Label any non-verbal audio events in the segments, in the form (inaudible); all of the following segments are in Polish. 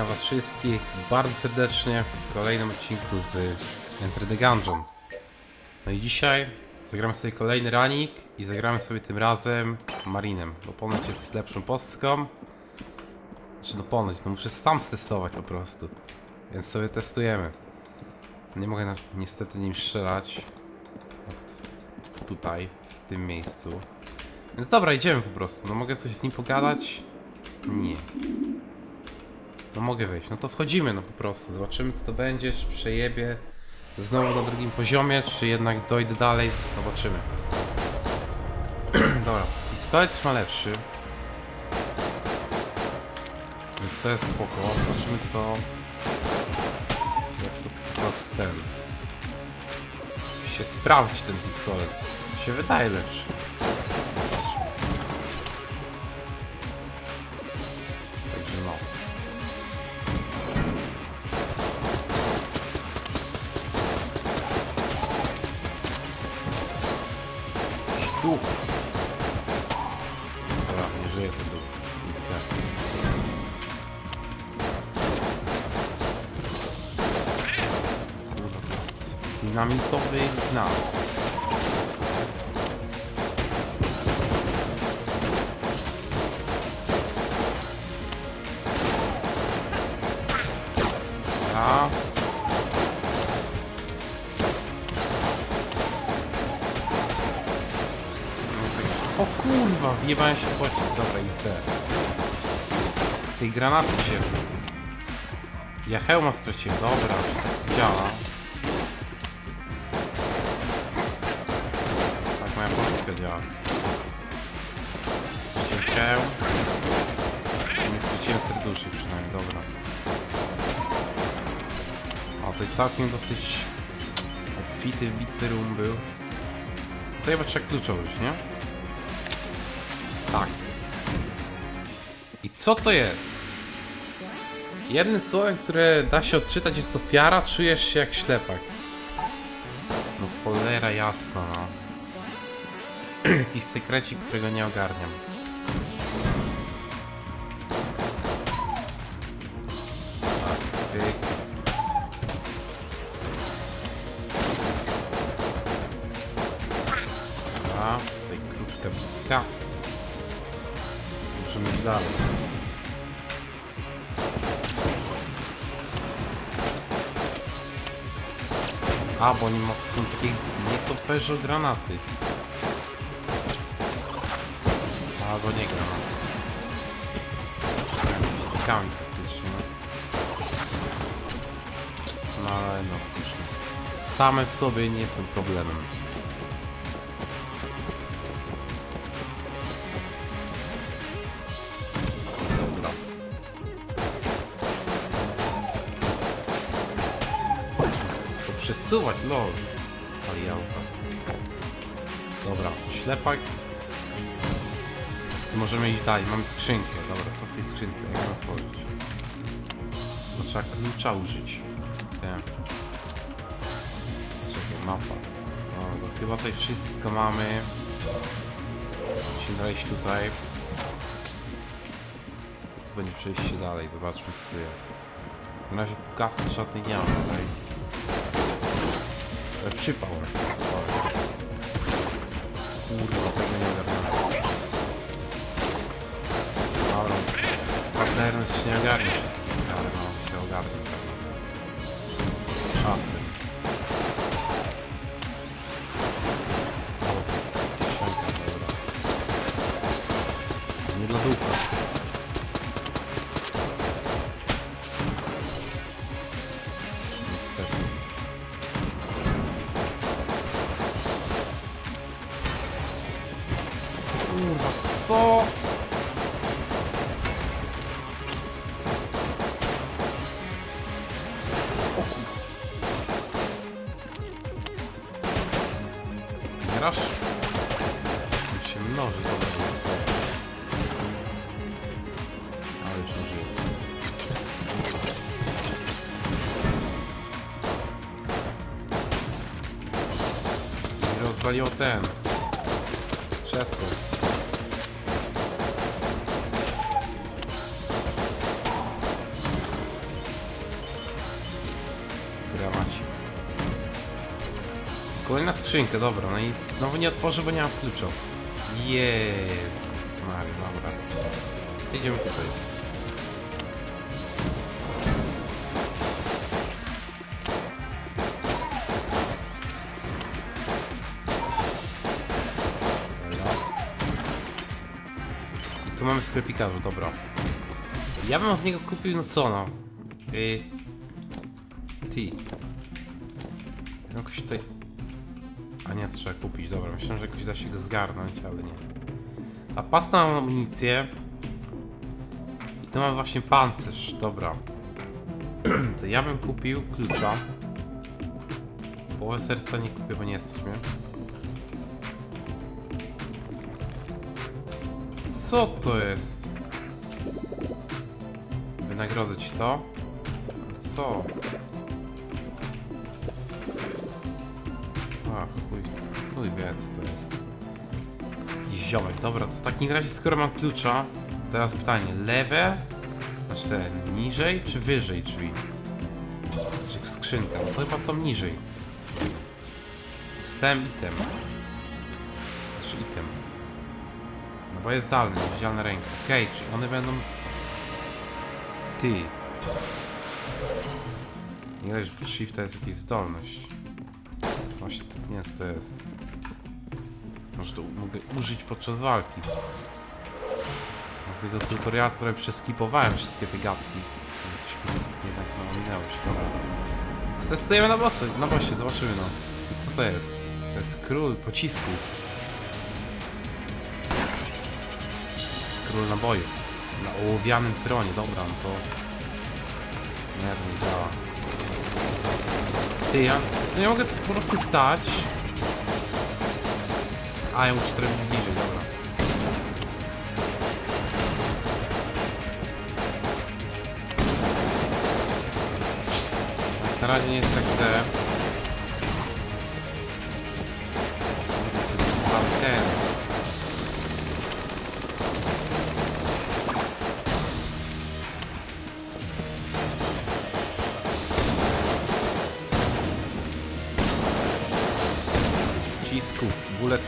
Witam was wszystkich bardzo serdecznie w kolejnym odcinku z Enter the Gungeon. No i dzisiaj zagramy sobie kolejny ranik i zagramy sobie tym razem Marinem, bo ponoć jest lepszą postką. Znaczy no ponoć, no muszę sam stestować po prostu. Więc sobie testujemy. Nie mogę na, niestety nim strzelać. Od- Tutaj, w tym miejscu. Więc dobra, idziemy po prostu. No mogę coś z nim pogadać? Nie. No mogę wejść. No to wchodzimy no po prostu. Zobaczymy co to będzie, czy przejebie znowu na drugim poziomie, czy jednak dojdę dalej. Zobaczymy. (clears throat) Dobra, pistolet już ma lepszy. Więc to jest spoko. Zobaczymy co... Jak to po prostu ten... się sprawdzi ten pistolet. Się wydaje lepszy. O kurwa, wjebałem się pocisk, dobra, i Tej granaty się... Ja hełma straciłem, dobra, działa. Tak moja polska działa. Straciłem hełm. Nie straciłem serduszy przynajmniej, dobra. O, to całkiem dosyć obfity, bitwy room był. Tutaj chyba trzeba klucza użyć, nie? Tak. I co to jest? Jednym słowem, które da się odczytać jest to fiara, czujesz się jak ślepak. No cholera jasna, no. (clears throat) Jakiś sekrecik, którego nie ogarniam. Tak. Dalej. A, bo oni ma, są takie nietoperze granaty. Albo nie granaty. Skami faktycznie. no. No ale no cóż. Same w sobie nie są problemem. Przesuwać, lol. Alianza. Dobra, ślepak. I możemy iść dalej, mamy skrzynkę. Dobra, co w tej skrzynce? Jak ją otworzyć? No trzeba klucza użyć. Tak. Czekaj, mapa. No, to chyba tutaj wszystko mamy. Musimy wejść tutaj. To będzie przejście dalej, zobaczmy co tu jest. Na razie pukawki żadnej nie mam tutaj. Ale przypał. Kurwa, tego nie ogarnąłem. Dobra. Paterny się nie ogarnie wszystkich, ale no, się ogarnie o ten. Krzesło. Kolejna skrzynka, dobra, no i znowu nie otworzę, bo nie mam klucza. Jezus Mary, dobra. Idziemy tutaj. Mamy sklepikarza, dobra. Ja bym od niego kupił, no co no? Yy... Ty. Jakoś tutaj... A nie, to trzeba kupić, dobra. Myślałem, że jakoś da się go zgarnąć, ale nie. A pas na amunicję. I tu mamy właśnie pancerz, dobra. (clears throat) To ja bym kupił klucza. Połowę serca nie kupię, bo nie jesteśmy. Co to jest? Wynagrodzę ci to. Co? A, chuj, chuj wie to jest. Ziomek. Dobra, to w takim razie skoro mam klucza, teraz pytanie, lewe, znaczy te niżej czy wyżej drzwi? Czy skrzynka? No to chyba to niżej. Dostałem item. Znaczy item. Bo jest dalny, widzialna ręka. Okej, czyli one będą... Ty. Nie wiesz, shift to jest jakaś zdolność. Właśnie, nie wiem co to jest. Może to mogę użyć podczas walki. Tego tutoriala, które przeskipowałem wszystkie te gadki. Coś mi jednak no, minęło się. Dobra. Testujemy na bossy, na bossie, zobaczymy no. I co to jest? To jest król pocisku. Król nabojów. Na ołowianym tronie, dobra, no to... Nie, to nie działa. Ty, ja nie mogę po prostu stać. A, ja muszę trochę bliżej, dobra. Na razie nie jest tak źle.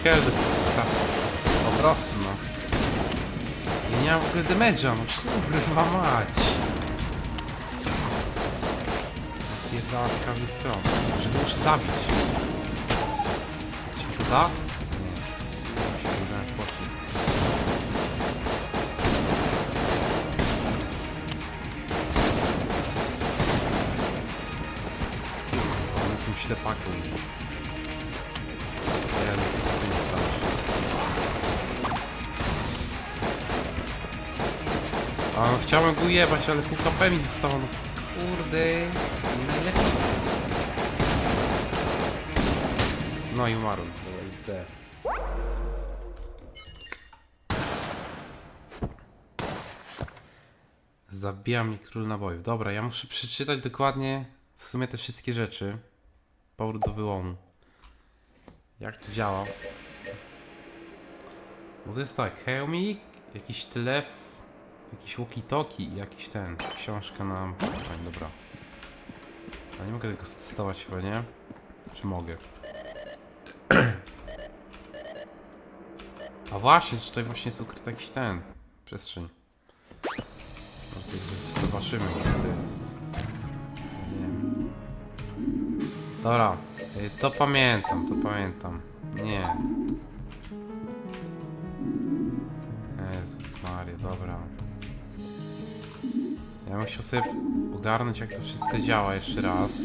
Do pizza. Po prostu no. Ja nie mam w ogóle damage'a, no kurwa mać. Napierdala z każdej strony. Że go muszę zabić. Coś mi to da? Nie. Muszę wydać pocisk. On tym ślepakiem. Chciałem go jebać, ale pół HP mi zostało. No kurde, nie najlepiej. No i umarłem. Zabija mnie król nabojów. Dobra, ja muszę przeczytać dokładnie w sumie te wszystkie rzeczy. Powrót do wyłomu. Jak to działa? Bo to jest tak, hełmik, jakiś telef, jakiś walkie-talkie i jakiś ten, książka na... Oj, dobra. A nie mogę tego stosować chyba, nie? Czy mogę? (clears throat) A właśnie, tutaj właśnie jest ukryty jakiś ten, przestrzeń. Zobaczymy, co to jest. Dobra, y, to pamiętam, to pamiętam. Nie. Jezus Maria, dobra. Ja bym chciał sobie ogarnąć jak to wszystko działa jeszcze raz.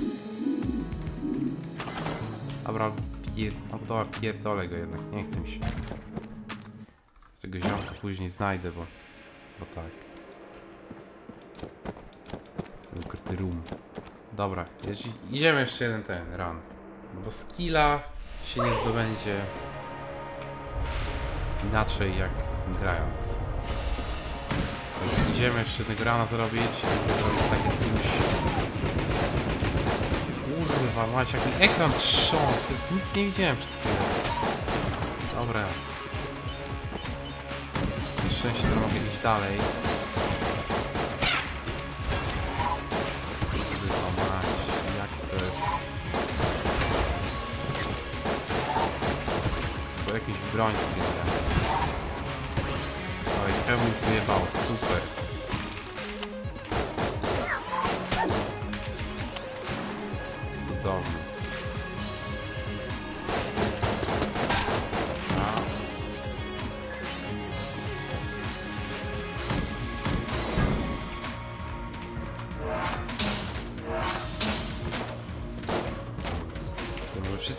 Dobra, pier... no dobra, pierdolę go jednak, nie chce mi się. Tego ziomka później znajdę, bo... Bo tak. Ukryty room. Dobra, idziemy jeszcze jeden ten run. No bo skilla się nie zdobędzie inaczej jak grając. Idziemy jeszcze jednego rana zrobić. Zrobić takie coś. Kurwa, mać jaki ekran trząsł. Nic nie widziałem przez chwilę. Dobra. Szczęście to mogę iść dalej. Kurwa mać, jak to jest... jakieś broń bierze. Oj, pełni wyjebało, super.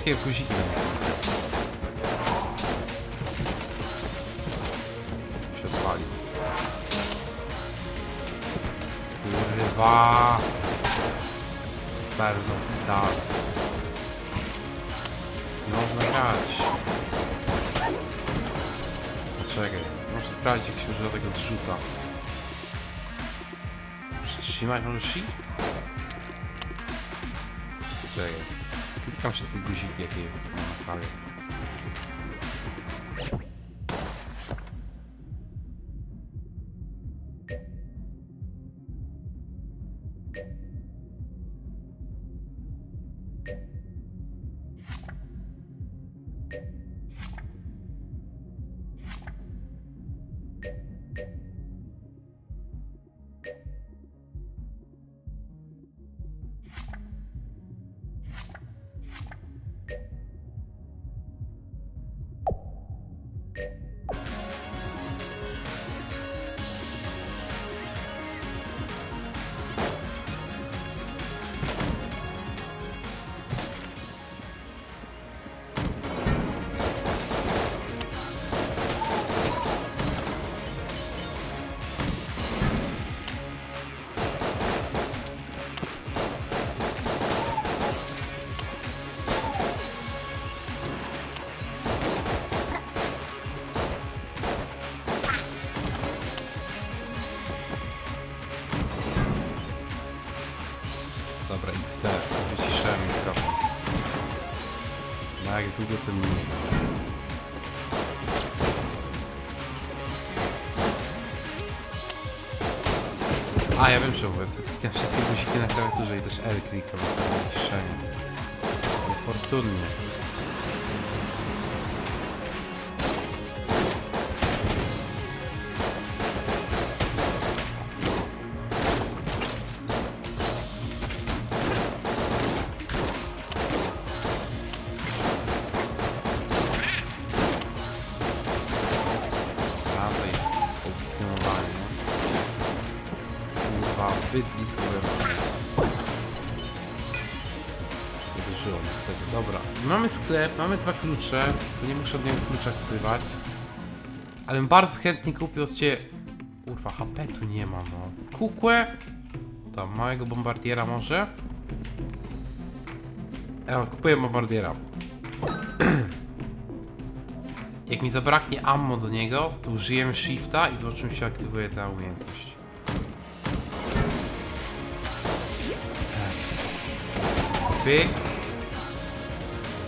Wszystkie guziki się odpali. Kurwa! Starno, tak. Nie można grać. Poczekaj, muszę sprawdzić jak się używa tego zrzuta. Przytrzymać może shift? Czekaj. Klikam wszystkie guziki jakie mam A, ja wiem czemu, jest klikam wszystkie guziki na klawiaturze i też L klikam na Kurwa, zbyt blisko byłem. Nie dożyło niestety. Dobra, mamy sklep, mamy dwa klucze. Tu nie muszę od niego klucza wpływać. Ale bardzo chętnie kupił od ciebie... Kurwa, HP tu nie ma, no. Kukłę. Tam, małego bombardiera może. Ja kupuję bombardiera. (clears throat) Jak mi zabraknie ammo do niego, to użyjemy shifta i zobaczymy się aktywuje ta umiejętność. Pyk.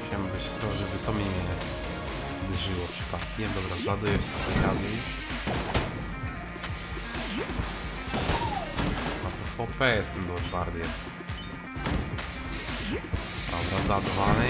Musiałem być stało, żeby to mnie nie uderzyło przypadkiem. Dobra, zładuję w sobie A to VP jest ten bombardier. Dobra, załadowany.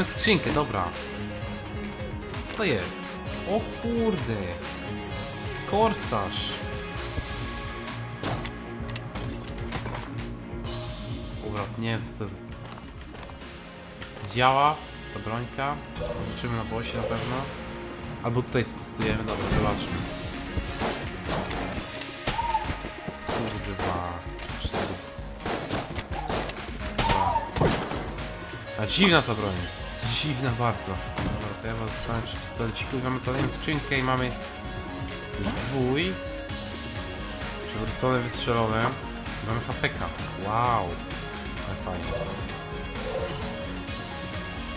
Mamy skrzynkę, dobra. Co to jest? O kurde. Korsarz. Dobra, nie wiem co to działa ta brońka. Zobaczymy na bosie na pewno. Albo tutaj testujemy, dobra, zobaczmy. Kurwa. A dziwna ta broń jest. Dziwna bardzo. Dobra, to ja was zostanę przy pistoleciku mamy kolejną skrzynkę i mamy zwój. Przewrócone, wystrzelone. I mamy HPK. Wow. Ale fajnie.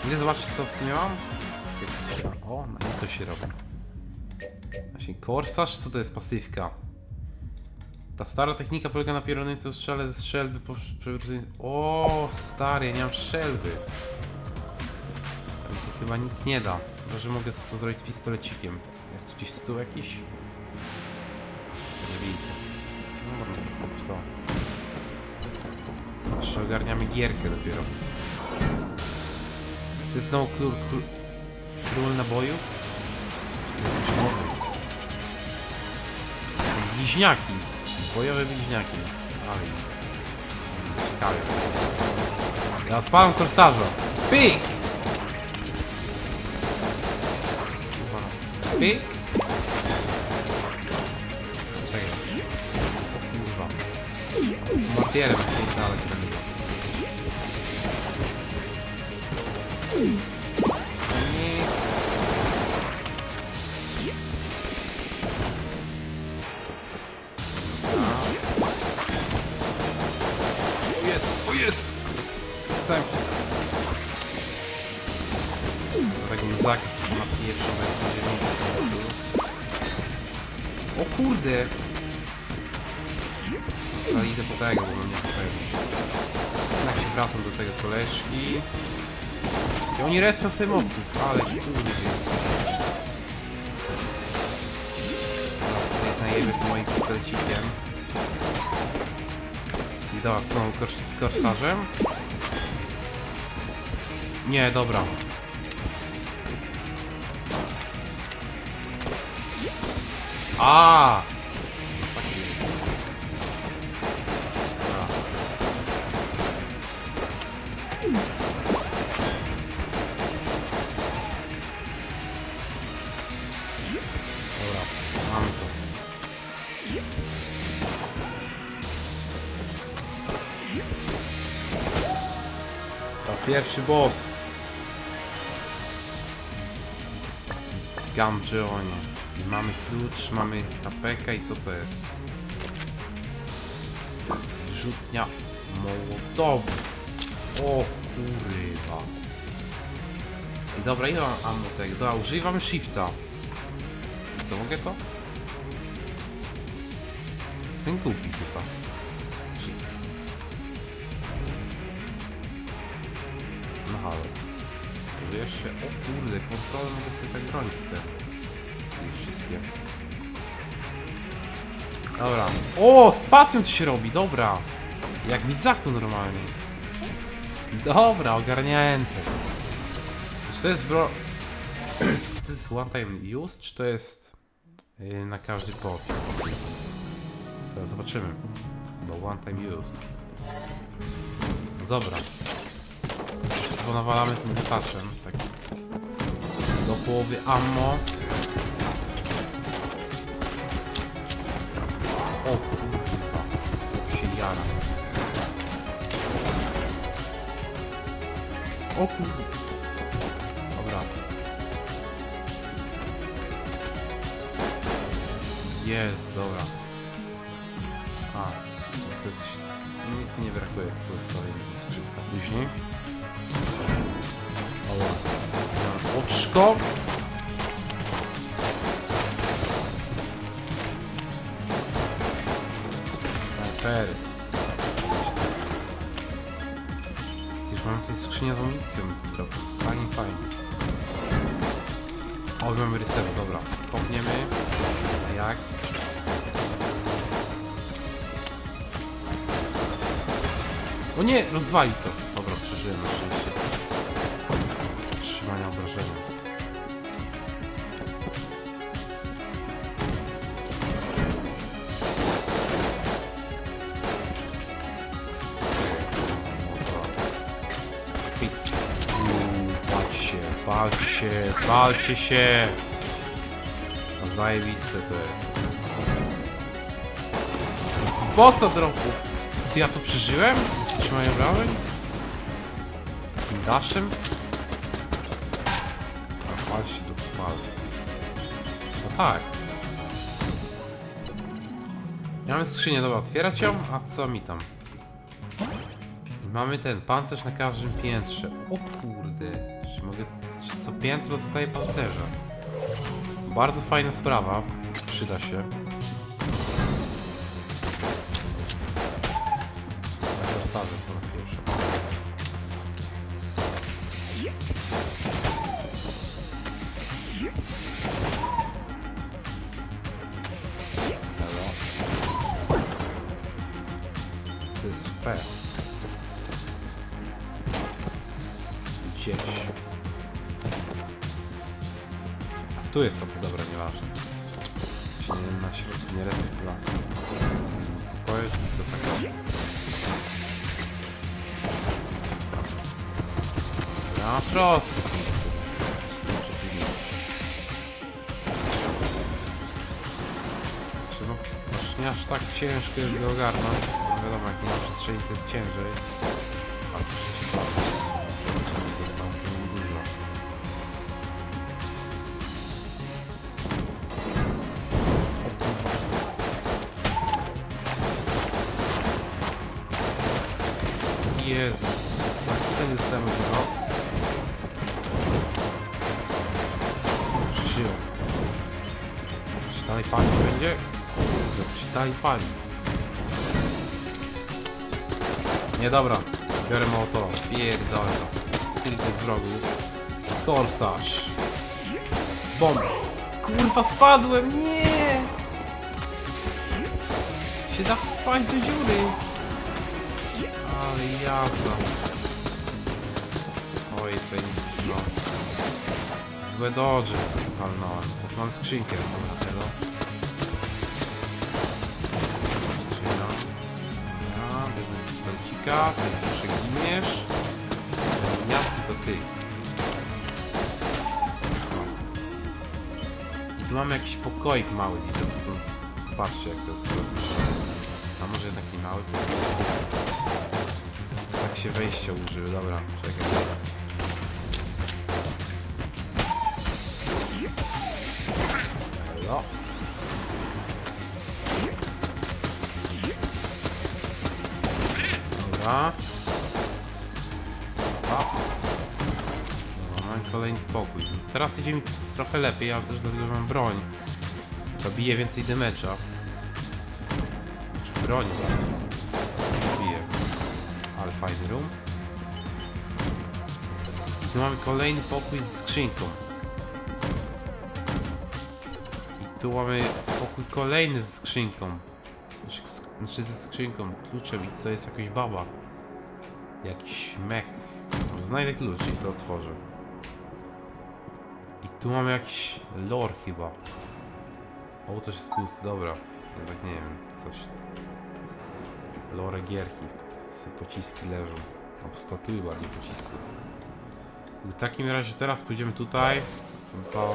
Mogę zobaczyć co w sumie mam? O, no i to się robi. Właśnie, korsarz? Co to jest pasywka? Ta stara technika polega na pieronicy strzale ze strzelby po przewróceniu... O, stary, ja nie mam strzelby. To to chyba nic nie da. Chyba, że mogę co zrobić z pistolecikiem. Jest tu gdzieś stół jakiś? Nie widzę. No dobra, to kup to. Jeszcze ogarniamy gierkę dopiero. Czy znowu król, król, król. Są Bliźniaki. Bojowe bliźniaki. Ale ciekawe. Ja odpalam korsarza. Pyk! Pyk! Czekaj. O kurwa. Matierem jakimś dalej będę. Nie. O jest, o tego luzaka sobie na pierwszą O kurde! No idę po tego, bo mnie tutaj. Tak się wracam do tego koleżki. I oni respią sobie mobków, ale kurde. Najemy tym moim pistolecikiem. I dobra, znowu kors z korsarzem. Nie, dobra. A! Taki jest. Dobra. Pierwszy boss. Gamgeonie. I mamy klucz, mamy KPK i co to jest? To jest Wyrzutnia mołotowu. O kurwa. I dobra, ile mam ammo tego? Dobra, używam shifta. I co, mogę to? Jestem głupi chyba. Shift. No halo. Wiesz się, o kurde, kontrolę mogę sobie tak bronić wszystkie. Dobra. O, spacją to się robi, dobra. Jak w Izaku normalnie. Dobra, ogarnięte. Czy to jest bro... (clears throat) Czy to jest one time use, czy to jest yy, na każdy bot? Teraz zobaczymy. Bo one time use. No dobra. Bo nawalamy tym mutaczem, tak. Do połowy ammo. O kurwa. Jak się jara. O kurwa. Dobra. Jest, dobra. A, to jest... Nic mi nie brakuje, co sobie skrzynka. Później. Oła. Oczko. Snajpery. Przecież mam tutaj skrzynię z amunicją. To fajnie, fajnie. O, mamy rycerza, dobra. Kopniemy. A jak? O nie, rozwali to. Dobra, przeżyłem walcie się! No zajebiste to jest. Z bossa dropu! Ty ja to przeżyłem? Trzymanie obrażeń? Tym daszem? A pal się do pal. No tak. Ja mam skrzynię, dobra, otwierać ją? A co mi tam? mamy ten pancerz na każdym piętrze. O kurde, czy mogę, co piętro dostaje pancerza? Bardzo fajna sprawa, przyda się. Tu jest to, dobra, nieważne. Się nie, na środku nie reset dla. Pokoje, to tak. No proste są te przeciwniki. Trzeba, nie aż tak ciężko jest go ogarnąć. No wiadomo, jak ma przestrzeni, to jest ciężej. Nie, dobra. Biorę mołotowa. Pierdolę to. Tyle tych wrogów. Korsarz. Bomba. Kurwa, spadłem! Nie! Się da spać do dziury. Ale jazda. Oj, to jest no. Złe dodże walnąłem. Mam skrzynkę na tego. Pistolcika, ty już giniesz. Ja, to ty. I tu mamy jakiś pokoik mały, widzę, to są... Patrzcie jak to jest. A może jednak nie mały. Tak się wejścia użyły, dobra, czekaj. Dobra. Dobra. Dobra, mamy kolejny pokój. Teraz idzie mi trochę lepiej, ale też dlatego, mam broń. To bije więcej damage'a. Czy broń? Bije. Ale fajny room. Tu mamy kolejny pokój z skrzynką. I tu mamy pokój kolejny z skrzynką. Znaczy, ze skrzynką, kluczem i to jest jakaś baba. Jakiś mech. Znajdę klucz i to otworzę. I tu mamy jakiś lore chyba. O, coś jest pusty, dobra. Jednak nie wiem, coś. Lore gierki. Pociski leżą. Albo statuły ładnie pocisków. W takim razie teraz pójdziemy tutaj. Są to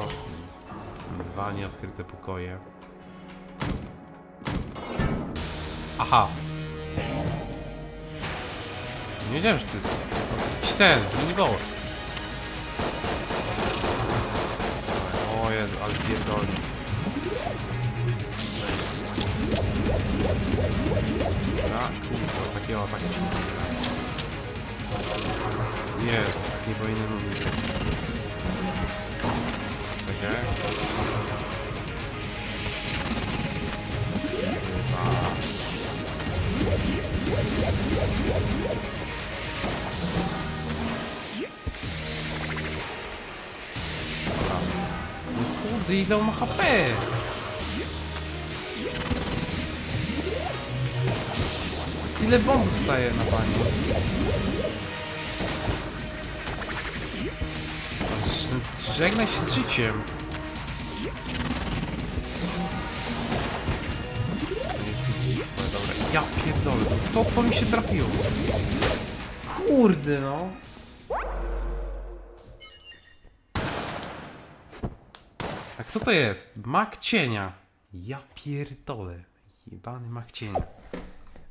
dwa nieodkryte pokoje. Aha! Nie wiedziałem, że to jest, jakiś ten, mini boss. O Jezu, ale pierdoli. Dobra, kurwa, takie o, takie Nie, tak nie powinien mówić. Czekaj. Kurde, ile on ma HP? Tyle bomb dostaje na panią. Żegnaj się z życiem. Ja pierdolę, co to mi się trafiło? Kurde no. A kto to jest? Mak cienia. Ja pierdolę. Jebany mak cienia.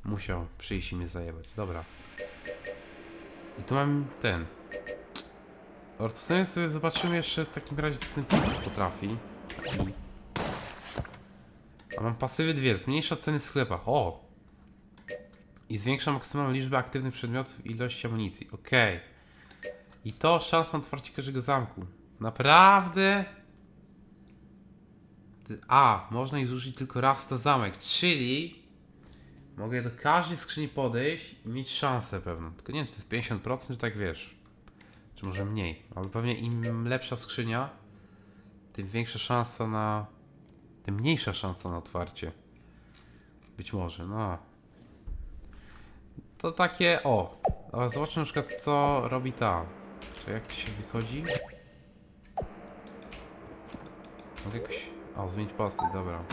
Musiał przyjść i mnie zajebać. Dobra. I tu mam ten. Dobra, to w sumie sobie zobaczymy jeszcze w takim razie, co ten potrafi. A mam pasywy dwie. Zmniejsza ceny w sklepach. O! I zwiększa maksymalną liczbę aktywnych przedmiotów i ilość amunicji. Okej. I to szansa na otwarcie każdego zamku. Naprawdę? A, można ich zużyć tylko raz na zamek, czyli mogę do każdej skrzyni podejść i mieć szansę pewną. Tylko nie wiem, czy to jest 50%, czy tak wiesz. Czy może mniej. Ale pewnie im lepsza skrzynia, tym większa szansa na... tym mniejsza szansa na otwarcie. Być może, no. To takie, o. Ale zobaczmy na przykład, co robi ta. Czy jak się wychodzi? Mogę jakoś... O, zmienić postać, dobra.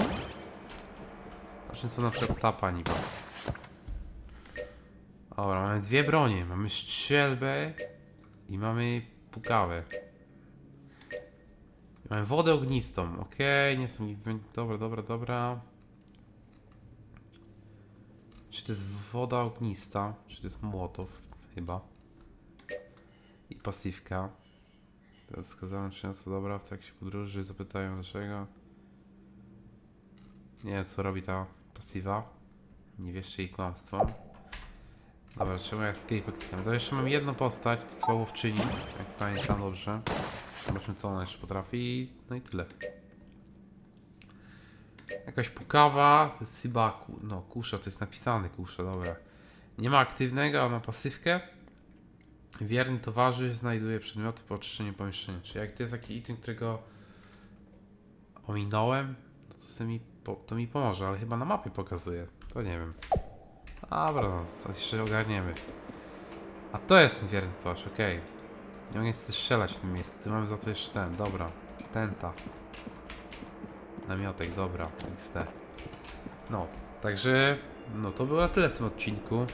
Zobaczmy, co na przykład ta pani ma. Dobra, mamy dwie bronie. Mamy strzelbę i mamy pukawę. Mamy wodę ognistą. Okej, nie są... Dobra, dobra, dobra. Czy to jest woda ognista? Czy to jest młotow? Chyba. I pasywka. Jest skazane często dobra w trakcie podróży. Zapytają dlaczego. Nie wiem co robi ta pasywa. Nie wiesz jej kłamstwo. Dobra, czemu ja escape klikam? To jeszcze mam jedną postać, to jest łowczyni, jak pamiętam dobrze. Zobaczmy co ona jeszcze potrafi. No i tyle. Jakaś pukawa, to jest chyba, no kusza, to jest napisane kusza, dobra. Nie ma aktywnego, a ma pasywkę. Wierny towarzysz znajduje przedmioty po oczyszczeniu pomieszczenia. Czyli jak to jest taki item, którego ominąłem, no to, mi, to mi pomoże, ale chyba na mapie pokazuje. To nie wiem. Dobra, no, jeszcze ogarniemy. A to jest ten wierny towarzysz, okej. Nie mogę strzelać w tym miejscu. Mamy za to jeszcze ten, dobra. Tenta. Namiotek, dobra, XD. No, także no to było tyle w tym odcinku.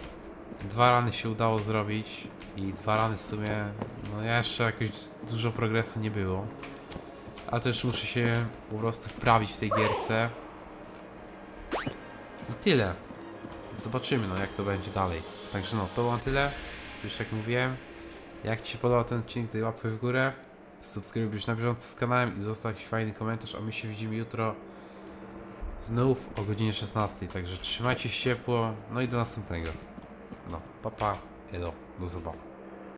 Dwa rany się udało zrobić i dwa rany w sumie, no ja jeszcze jakoś dużo progresu nie było. Ale jeszcze muszę się po prostu wprawić w tej gierce. I tyle. Zobaczymy no jak to będzie dalej. Także no, to było tyle. Już jak mówiłem, jak Ci się podobał ten odcinek, daj łapkę w górę. Subskrybuj na bieżąco z kanałem i zostaw jakiś fajny komentarz, a my się widzimy jutro znów o godzinie 16. Także trzymajcie się ciepło, no i do następnego. No, papa, elo, do zobaczenia.